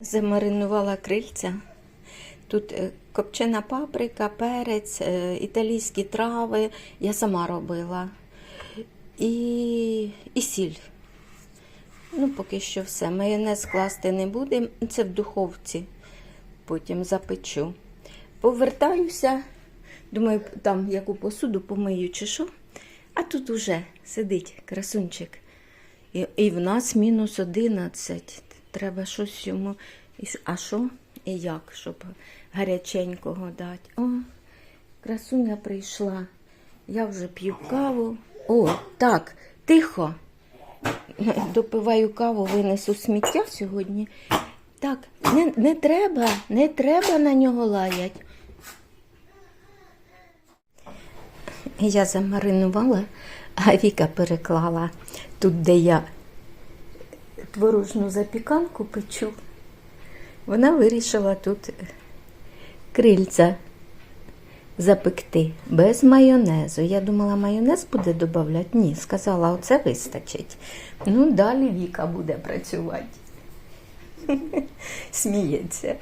Замаринувала крильця. Тут е, копчена паприка, перець, е, італійські трави. Я сама робила. І, і сіль. Ну, поки що все. Майонез класти не будемо. Це в духовці. Потім запечу. Повертаюся. Думаю, там яку посуду помию чи що. А тут уже сидить красунчик. І, і в нас мінус 11. Треба щось йому. А що і як, щоб гаряченького дати. О, красуня прийшла. Я вже п'ю каву. О, так, тихо. Допиваю каву, винесу сміття сьогодні. Так, не, не треба, не треба на нього лаять. Я замаринувала, а Віка переклала тут, де я творожну запіканку печу. Вона вирішила тут крильця запекти без майонезу. Я думала, майонез буде додавати. Ні, сказала, оце вистачить. Ну, далі Віка буде працювати. Сміється.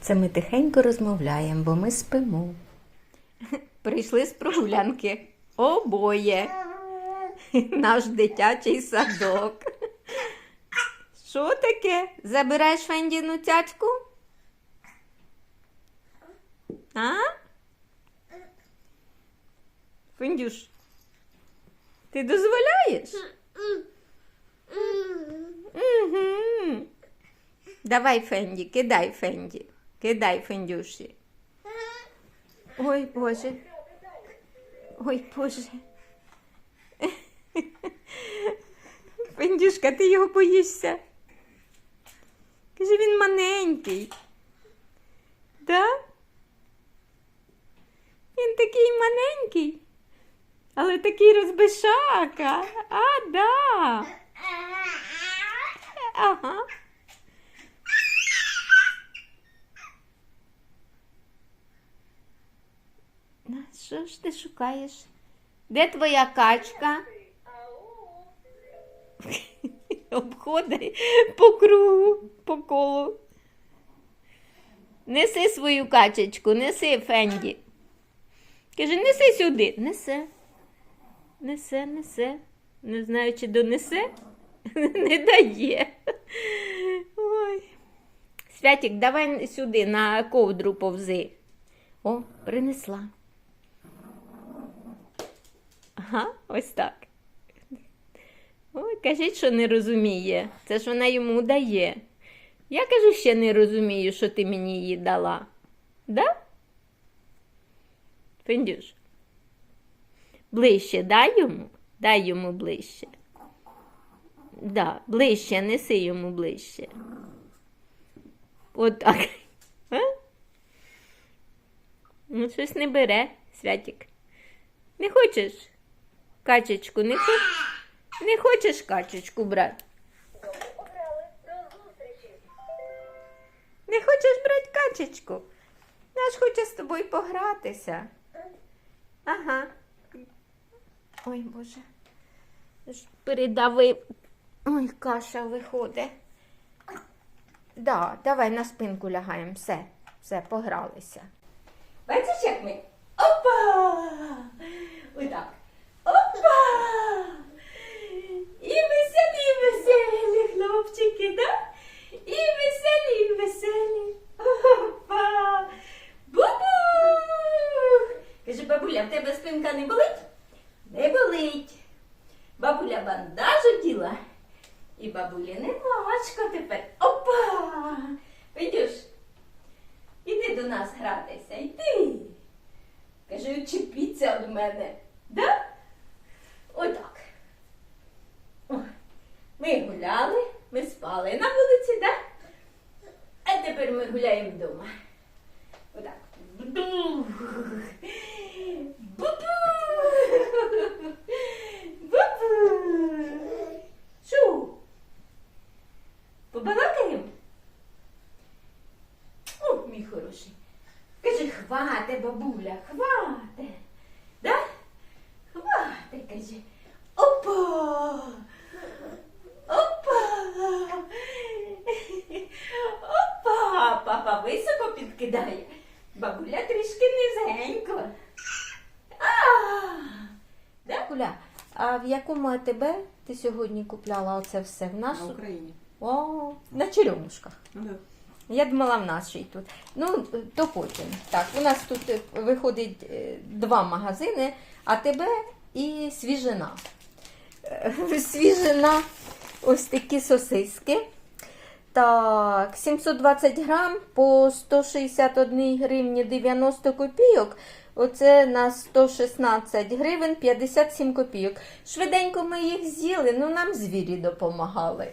Це ми тихенько розмовляємо, бо ми спимо. Прийшли з прогулянки. Обоє. Наш дитячий садок. Що таке? Забираєш Фендіну цяцьку? А? Фендюш, ти дозволяєш? Угу. Давай, Фенді, кидай Фенді. Кидай Фендюші. Ой, Боже. Ой, Боже. Фендюшка, ти його боїшся? Каже, він маленький. Да? Він такий маленький, але такий розбишака. А, да. Ага. Що ж ти шукаєш? Де твоя качка? Обходи по кругу, по колу. Неси свою качечку, неси Фенді. Каже, неси сюди. Несе. Несе, несе. Не знаю, чи донесе. Не дає. Ой. Святік, давай сюди на ковдру повзи. О, принесла. Ага, ось так. Ой, кажіть, що не розуміє. Це ж вона йому дає. Я кажу, ще не розумію, що ти мені її дала. Да? Фендюш. Ближче дай йому? Дай йому ближче. Да, ближче, неси йому ближче. Отак. А? Ну, щось не бере, Святік. Не хочеш? Качечку, не хочеш? Не хочеш качечку брати? Не хочеш брати качечку? Наш хоче з тобою погратися. Ага. Ой, Боже. Передавив. Ой, каша виходить. Да, давай на спинку лягаємо. Все, все, погралися. Бачиш, як ми? Опа! Отак. Опа! І веселі, веселі хлопчики, да? І веселі, веселі. Опа! Бу-бу! Каже, бабуля, в тебе спинка не болить? Не болить. Бабуля бандаж оділа. І бабулі не важко тепер. Опа! Підеш? Іди до нас гратися, йди. Каже, відчепіться від мене. Да? Отак. О, Ми гуляли, ми спали на вулиці, да? А тепер ми гуляємо вдома. Отак. Бу-бу. Бу-бу. Бу-бу. Що? Побалакаємо? О, мій хороший. Каже, хвате, бабуля, хвате. Да? Хвате, каже. Опа! Опа! кидає. Бабуля трішки низенько. А, Да, Куля? А в якому АТБ ти сьогодні купляла оце все? В На? Україні. О, на черемушках. Ну да. Я думала в нашій тут. Ну, то потім. Так, у нас тут е, виходить е, два магазини АТБ і свіжина. Е, Свіжина, ось такі сосиски. Так, 720 грам по 161 гривні 90 копійок. Оце на 116 гривень 57 копійок. Швиденько ми їх з'їли, ну нам звірі допомагали.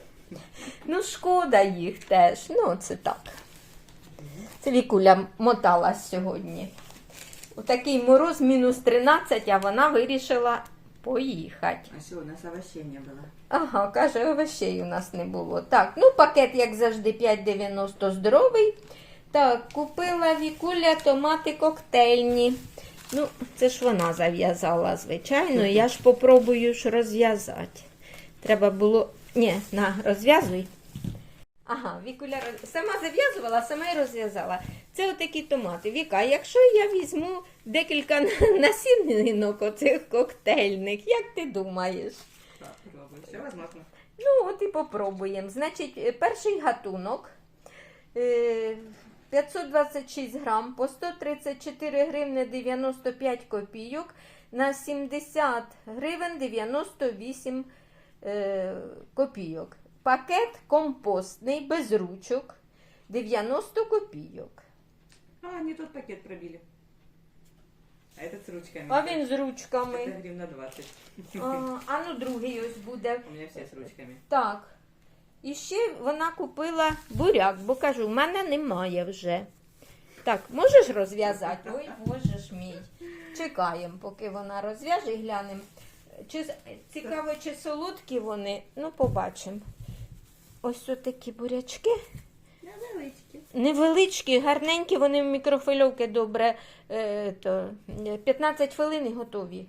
Ну, шкода їх теж. Ну, це так. Це Вікуля моталась сьогодні. У такий мороз мінус 13, а вона вирішила поїхати. А що, у нас овощей не було. Ага, каже, овощей у нас не було. Так, ну пакет, як завжди, 5,90 здоровий. Так, купила Вікуля томати коктейльні. Ну, це ж вона зав'язала, звичайно. Я ж попробую ж розв'язати. Треба було. Ні, на, розв'язуй. Ага, Вікуля роз- сама зав'язувала, сама і розв'язала. Це отакі томати. Віка, якщо я візьму декілька насінинок оцих коктейльних, як ти думаєш? Так. Все возможно. Ну, от і попробуємо. Значить, е, перший гатунок е, 526 грам по 134 гривни 95 копійок на 70 гривень 98 е, копійок. Пакет компостний без ручок 90 копійок. А, не тот пакет пробили. А этот с ручками. А він з ручками. Это гривна 20. А, а ну другий ось буде. У меня все с ручками. Так. І ще вона купила буряк, бо кажу, в мене немає вже. Так, можеш розв'язати? Ой, боже ж мій. Чекаємо, поки вона розв'яже і глянемо. Чи, цікаво, чи солодкі вони, ну, побачимо. Ось отакі бурячки. Невеличкі. Невеличкі, гарненькі, вони в мікрофильовки добре. Е, то, е, 15 хвилин і готові.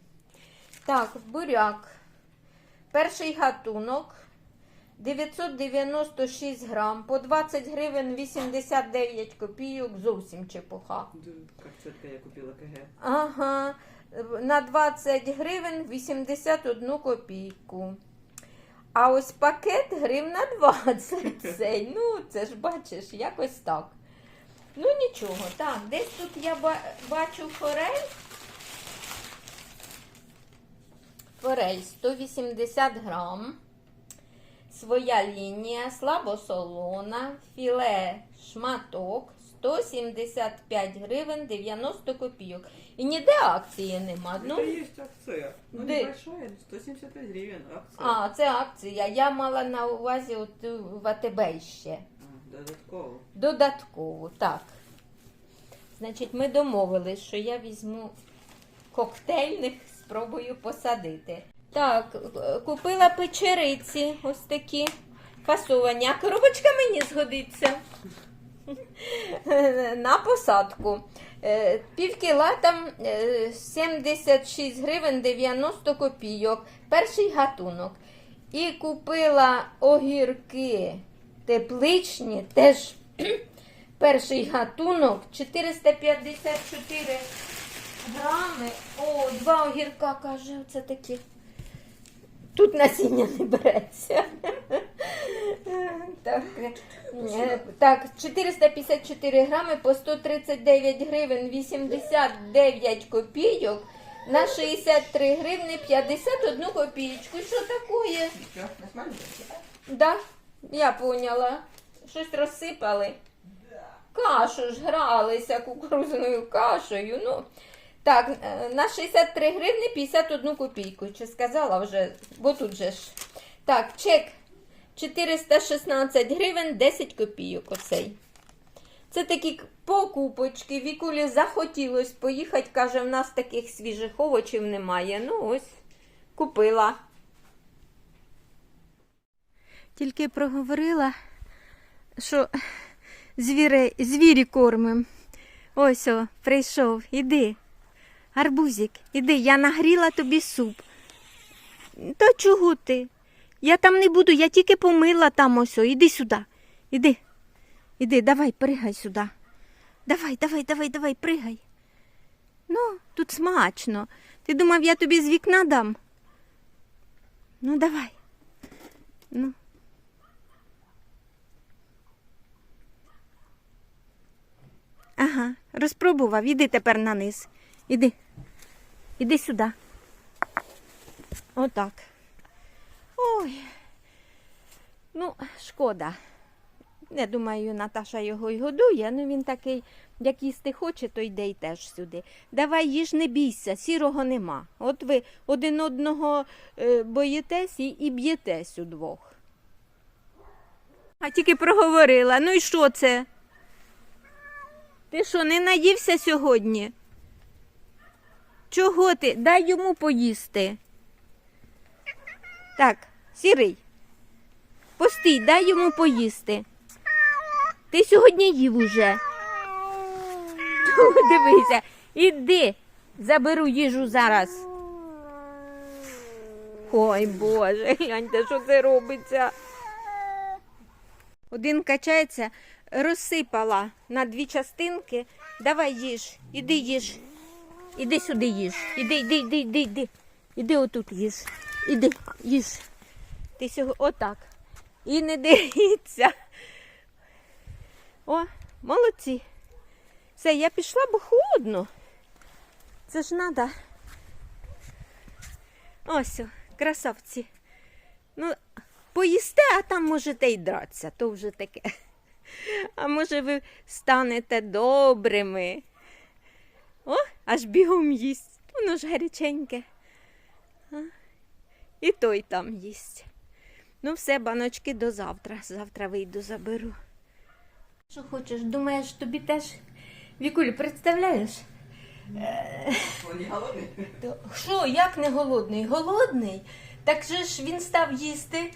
Так, буряк. Перший гатунок. 996 грам, по 20 гривень 89 копійок, зовсім чепуха. Как четко я купила КГ. Ага, на 20 гривень 81 копійку. А ось пакет гривна 20 цей. Ну, це ж бачиш, якось так. Ну нічого, так, десь тут я бачу форель. Форель 180 грам. Своя лінія, слабосолона, філе шматок 175 гривень 90 копійок. І ніде акції нема. Ну, Это есть акция. Ну, Де? небольшая, 175 гривен. Акция. а, це акція. Я мала на увазі от в АТБ ще. А, додатково. Додатково, так. Значить, ми домовились, що я візьму коктейльних, спробую посадити. Так, е, купила печериці, ось такі фасовані. А коробочка мені згодиться. На посадку. Е, Пів кіла там е, 76 гривень 90 копійок. Перший гатунок. І купила огірки тепличні, теж перший гатунок 454 грами. О, два огірка, каже, оце такі. Тут насіння не береться. Так, е, так, 454 грами по 139 гривень 89 копійок на 63 гривни 51 копійку. Що таке? Да, я поняла. Щось розсипали. Кашу ж гралися кукурузною кашею. Ну, так, е, на 63 гривни 51 копійку. Чи сказала вже, бо тут же ж. Так, чек 416 гривень 10 копійок оцей. Це такі покупочки. Вікулі захотілось поїхати. Каже, в нас таких свіжих овочів немає. Ну ось, купила. Тільки проговорила, що звіри, звірі кормим. Ось о, прийшов, іди. Арбузик, іди, я нагріла тобі суп. Та чого ти? Я там не буду, я тільки помила там ось. Іди сюди. Іди. Іди, давай, пригай сюди. Давай, давай, давай, давай, пригай. Ну, тут смачно. Ти думав, я тобі з вікна дам? Ну, давай. Ну. Ага, розпробував. Іди тепер на низ. Іди. Іди сюди. Отак. Ой. Ну, шкода. Я думаю, Наташа його й годує, ну він такий, як їсти хоче, то йде й теж сюди. Давай їж, не бійся, сірого нема. От ви один одного е, боїтесь і, і б'єтесь удвох. А тільки проговорила. Ну і що це? Ти що, не наївся сьогодні? Чого ти? Дай йому поїсти. Так, сірий. Постій, дай йому поїсти. Ти сьогодні їв уже. Дивися, іди, заберу їжу зараз. Ой Боже, гляньте, що це робиться. Один качається, розсипала на дві частинки. Давай їж, іди їж. Іди сюди їж. Іди, іди, іди, іди, іди. Іди отут їж. Іди, їж. Ти сьогодні отак. І не дивіться. О, молодці. Все, я пішла, бо холодно. Це ж треба. Ось, красавці. Ну, поїсте, а там можете й дратися, то вже таке. А може ви станете добрими. О, аж бігом їсть. Воно ж гаряченьке. А? І той там їсть. Ну, все, баночки до завтра. Завтра вийду, заберу. Що хочеш, думаєш, тобі теж. Вікуль, представляєш? Що, як не голодний? Голодний? Так же ж він став їсти,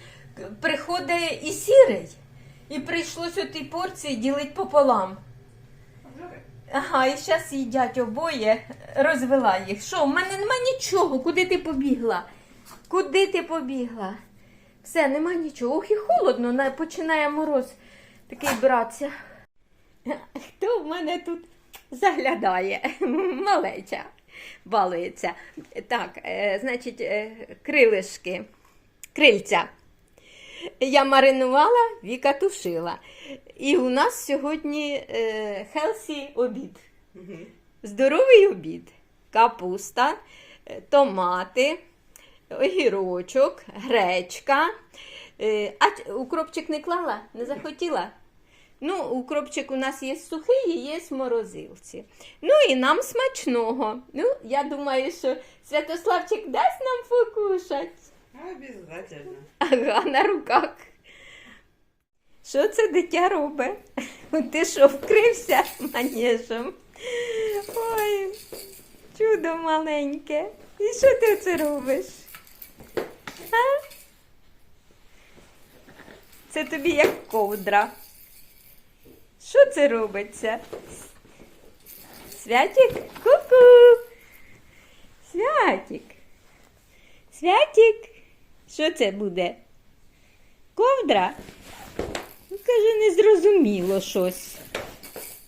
приходить і сірий. І прийшлось у тій порції ділити пополам. Ага, і зараз їдять обоє, розвела їх. Що, в мене нема нічого. Куди ти побігла? Куди ти побігла? Все, нема нічого. Ох, і холодно, починає мороз такий братися. Хто в мене тут заглядає? Малеча балується. Так, е, значить, е, крилишки, крильця. Я маринувала, Віка тушила. І у нас сьогодні е, хелсі обід. Здоровий обід. Капуста, е, томати, огірочок, гречка. Е, А укропчик не клала? Не захотіла? Ну, укропчик у нас є сухий і є в морозилці. Ну і нам смачного. Ну, я думаю, що Святославчик дасть нам покушать. Обязательно. Ага, на руках. Що це дитя робить? Ти що, вкрився манежем? Ой, чудо маленьке. І що ти це робиш? А? Це тобі як ковдра. Що це робиться? Святик? Ку-ку. Святик. Святик. Що це буде? Ковдра? Ну, Каже, незрозуміло щось.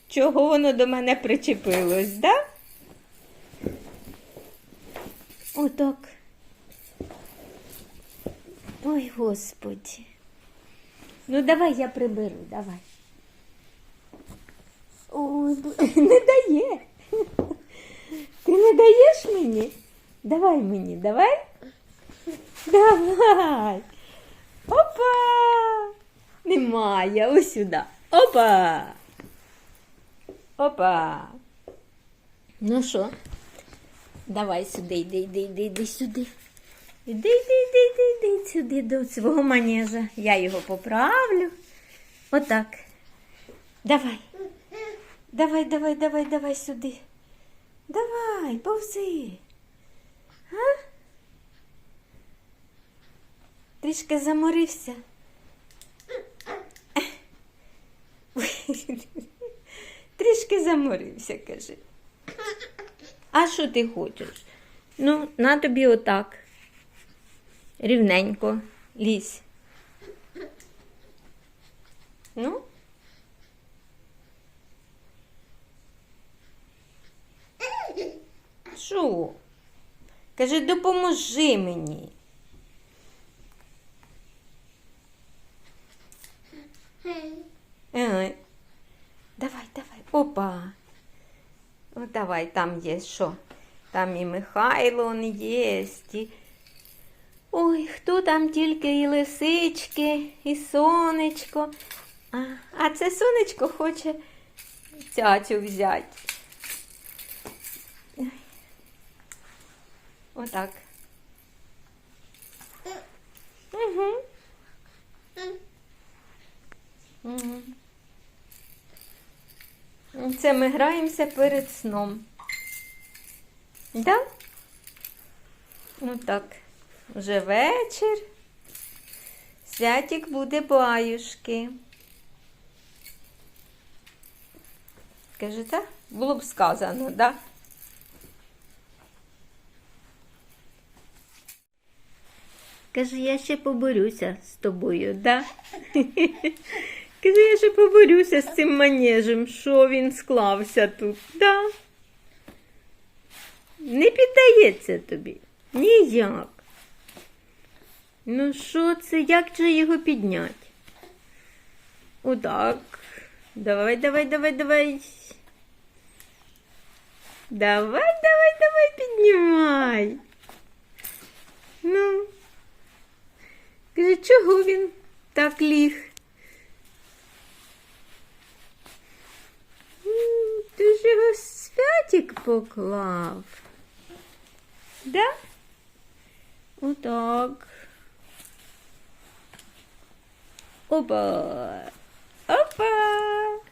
Чого воно до мене причепилось, да? Отак. Ой, господі. Ну, давай я приберу, давай. Ой, не дає. Ти не даєш мені? Давай мені, давай. Давай. Опа! Немає. Ось сюди. Опа. Опа. Ну що? Давай сюди, йди, йди, йди, йди сюди. Іди, йди, йди, йди, йди сюди до свого манежа. Я його поправлю. Отак. Давай. Давай, давай, давай, давай сюди. Давай, повзи. А? трішки заморився. Трішки заморився, каже. А що ти хочеш? Ну, на тобі отак. Рівненько лізь. Ну. Що? Каже, допоможи мені. Ой. Давай, давай. Опа. Ну, давай, там є що? Там і Михайло он є. І... Ой, хто там тільки і лисички, і сонечко. А, а це сонечко хоче цяцю взяти. Отак. Угу. Угу. Це ми граємося перед сном. Да? Ну так, вже вечір. Святік буде баюшки. Каже, так? Було б сказано, да? Каже, я ще поборюся з тобою, да? Каже, я ще поборюся з цим манежем, що він склався тут, да? Не піддається тобі. Ніяк. Ну що це, як же його підняти? Отак. Давай, давай, давай, давай. Давай, давай, давай, піднімай. Ну. Каже, чого він так ліг? М, Ти ж його святик поклав. Да? Отак. Опа. Опа.